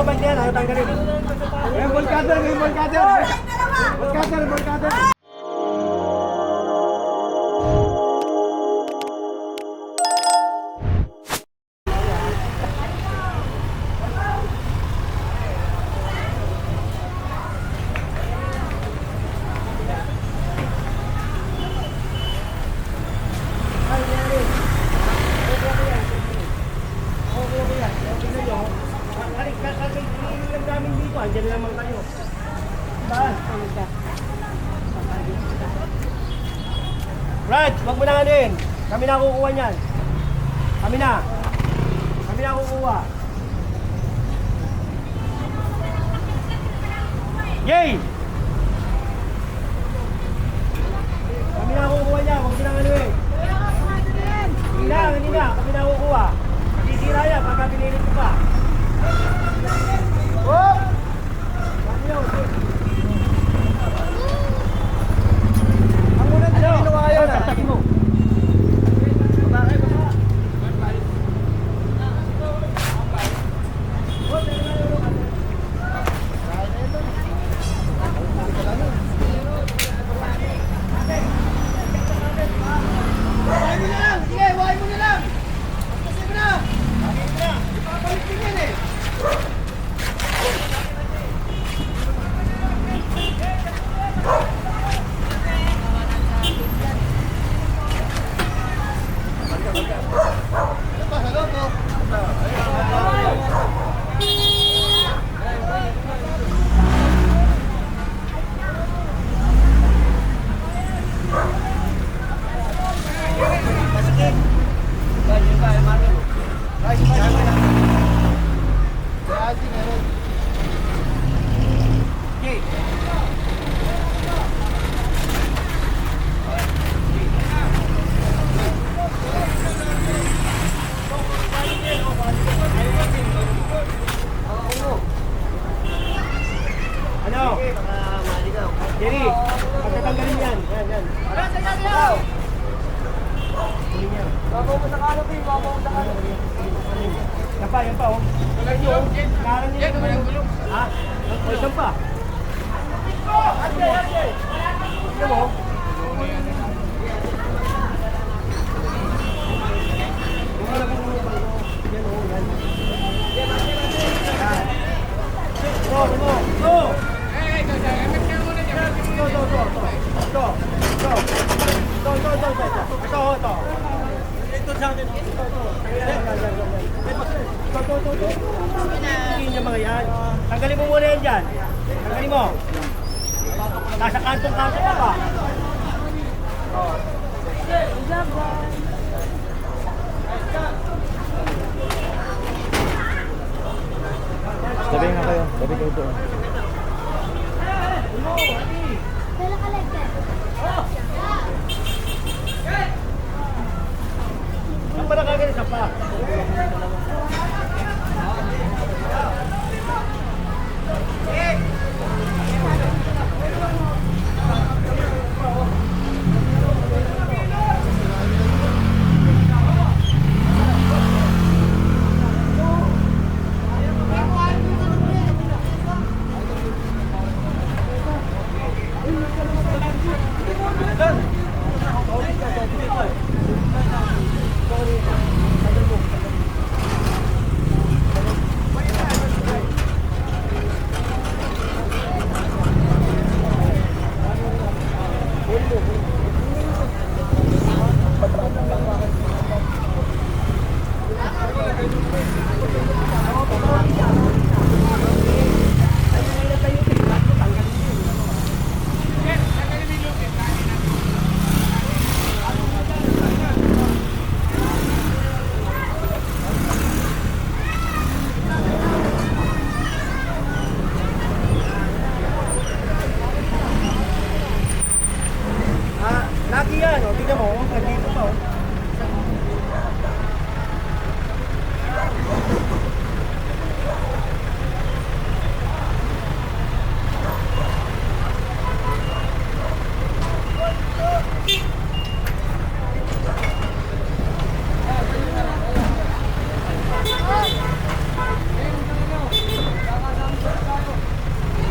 mga bike na yan, na ano yun. Kami na kukuha niyan. Kami na. Kami na kukuha. Yay! Kami na kukuha niyan. Wag mo na ano yun. Hindi na, hindi na. Kami na kukuha. Masisira yan pagka pinilit ko pa. Oh! Kami yun. Ang una na ginawa yun ah. mo. Ano? Jerry, pagkatanggalin yan. Yan, yan. Kunin yan. Babaw mo sa kanopi, babaw mo sa kanopi. Yan pa, yan pa oh. Karan niyo. Karan niyo. Ha? O, isang pa. Tignan mo. Yung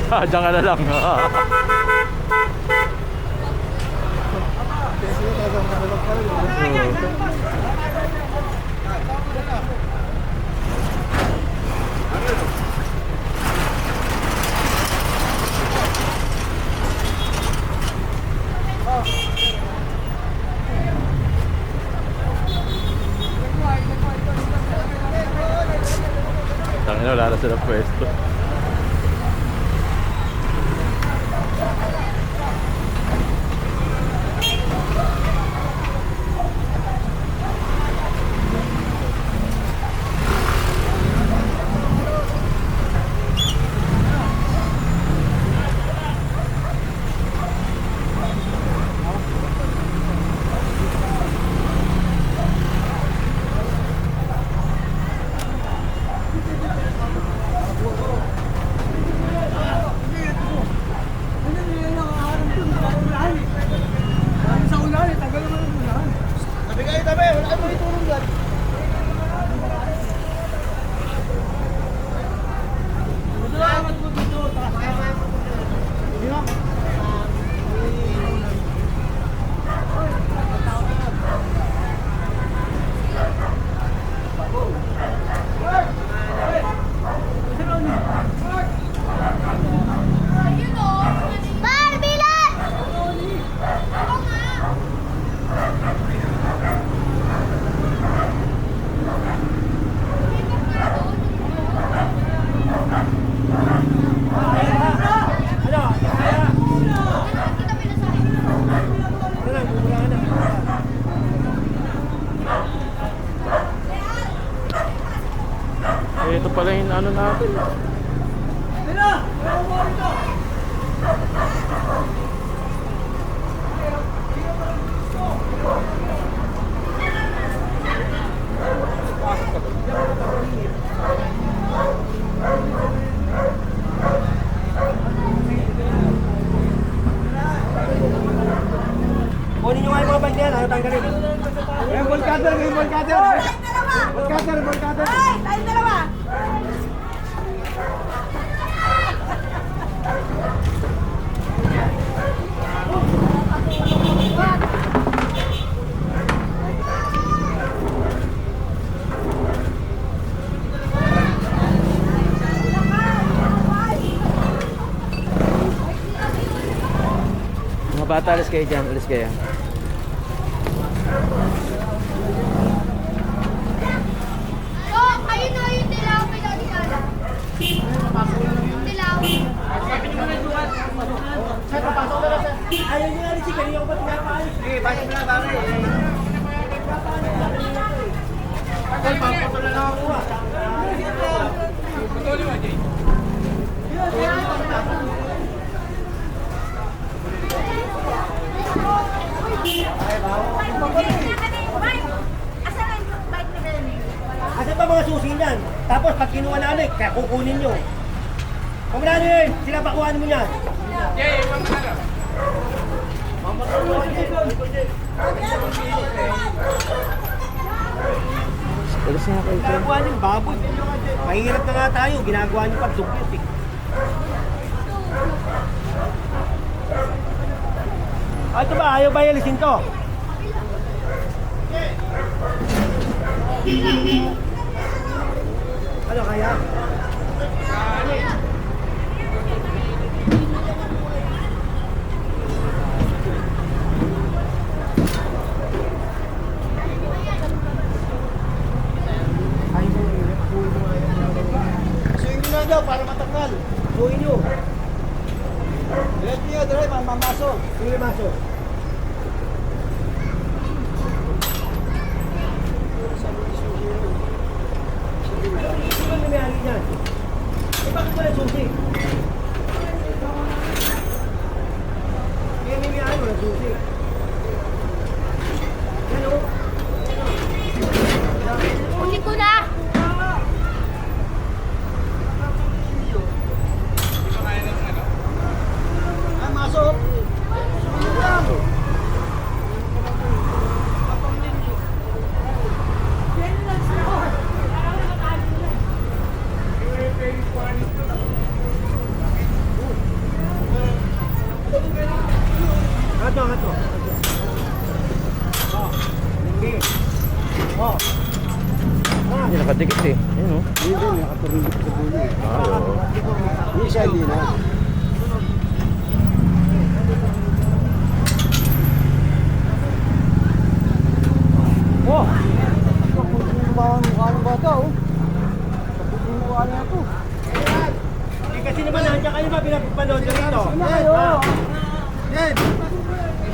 Diyan ka na lang. Tangin na, wala na silang pwesto. Sa ulan, tagal naman ang ulan. Tabi kayo, tabi. Wala mo itulong yan. Salamat mo dito. Barbilan! Ano? Kaya? Ano lang, mura na. Eh, ito pala yung ano natin. Tira! Tira mo rito! Kunin nyo nga yung mga bag niyan, ano tanggalin? Yung ball cutter, yung ball cutter. Ball cutter, ball cutter. Tayo dalawa! Mga bata, alis kayo dyan. Alis kayo. Oh, na. Ayaw nyo nga rin si kanina ko ba pinapaalis? Sige, mo na pare? Ay, papatol na lang ako ah. Asa ba mga susi niyan? Tapos pag kinuha namin, kaya kukunin nyo. Kumulano yun, sila pakuhaan mo niyan. Alis nga kayo dyan. Ginagawa niyo baboy. Mahirap na nga tayo, ginagawa niyo pag duplit eh. Ah, ito ba? Ayaw ba yalisin to? Ano kaya? Suyin nyo na daw para matakal. Suyin nyo. Direct nyo, direct, mamaso. Sige, maso. Sino ang may-ari niyan? Eh, bakit wala susi? Kaya may may-ari, wala susi. Yan o. Uli ko na. Ah, masok. Sulit lang. nakadikit eh. Ayun oh. Nakaturingit sa dulo eh. Ah, hindi na. Oh! Mukha ng bata oh. Kapag mukha niya ito. Eh, kasi naman nandiyan kayo ba pinapanood nyo rito? Ano kayo? Yan!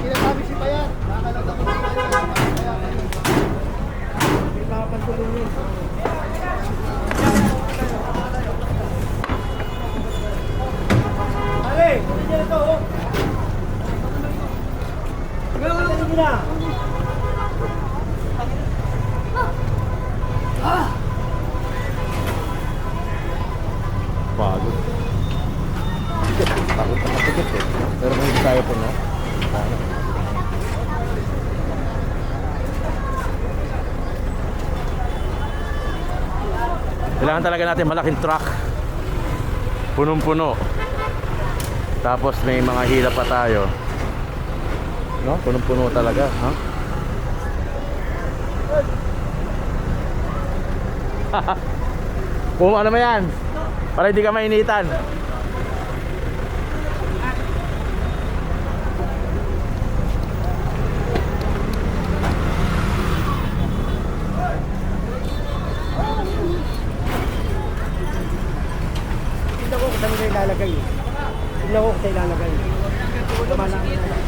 Sinasabi si Bayat. Nakakalata ko si Bayat. Pinapagtulungin. Ale, kunin nyo na to, oh. Nyo na. Pagod. Takot na eh. Pero hindi tayo po? Sana. Kailangan talaga natin malaking truck. Punong-puno. Tapos may mga hila pa tayo. No? Punong-puno talaga, ha? Kung ano mo yan? Para hindi ka mainitan. Tignan ko kung saan nila ilalagay. eh. Tignan ko kung saan ilalagay.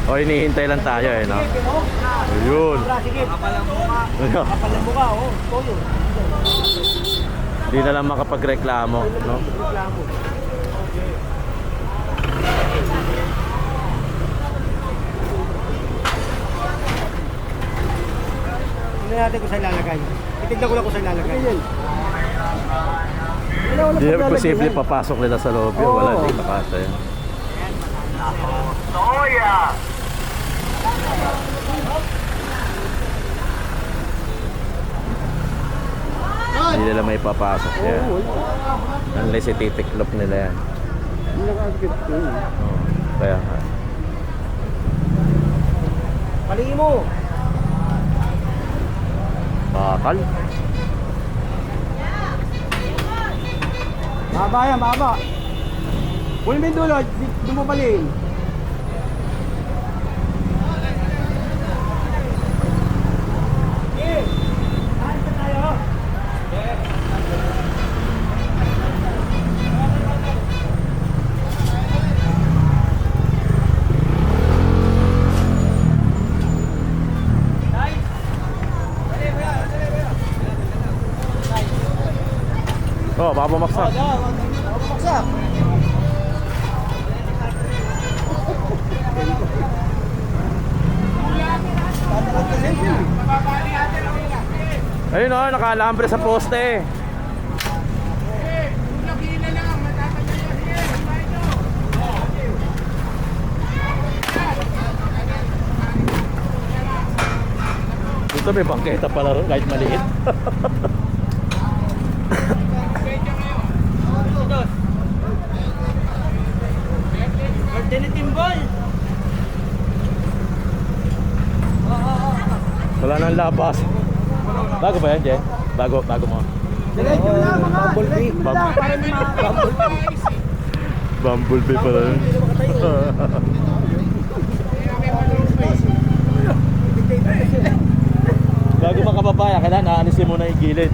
O hinihintay lang tayo eh, no? Ayun. Sige. Kapalang mukha. Ayun. Kapalang mukha, oh. Toyo. Hindi na lang makapagreklamo, no? Reklamo. Tignan natin kung saan ilalagay. Itignan ko lang kung saan ilalagay. Hindi na posible papasok nila sa loob yun. Wala, Oo. hindi makasa yun. Hindi nila may papasok yan. Unless ititiklop nila yan. Oo. Kaya nga. Paliin mo. Bakal. Mahaba yan, mahaba. Mo yung dulo, doon mo baliin. Sige. Saan pa tayo? Oh, baka bumaksak. Baksak. Oh, nakalambre sa poste. Dito may bangketa pala ron kahit maliit. Birthday ni Timbol. Wala nang labas. Bago ba yan, Jen? Bago, bago mo. Diretso na mga. Bumblebee. Diretso na. Para may Bumblebee pala yun. Bago makababaya, kailangan naanisin mo na yung gilid.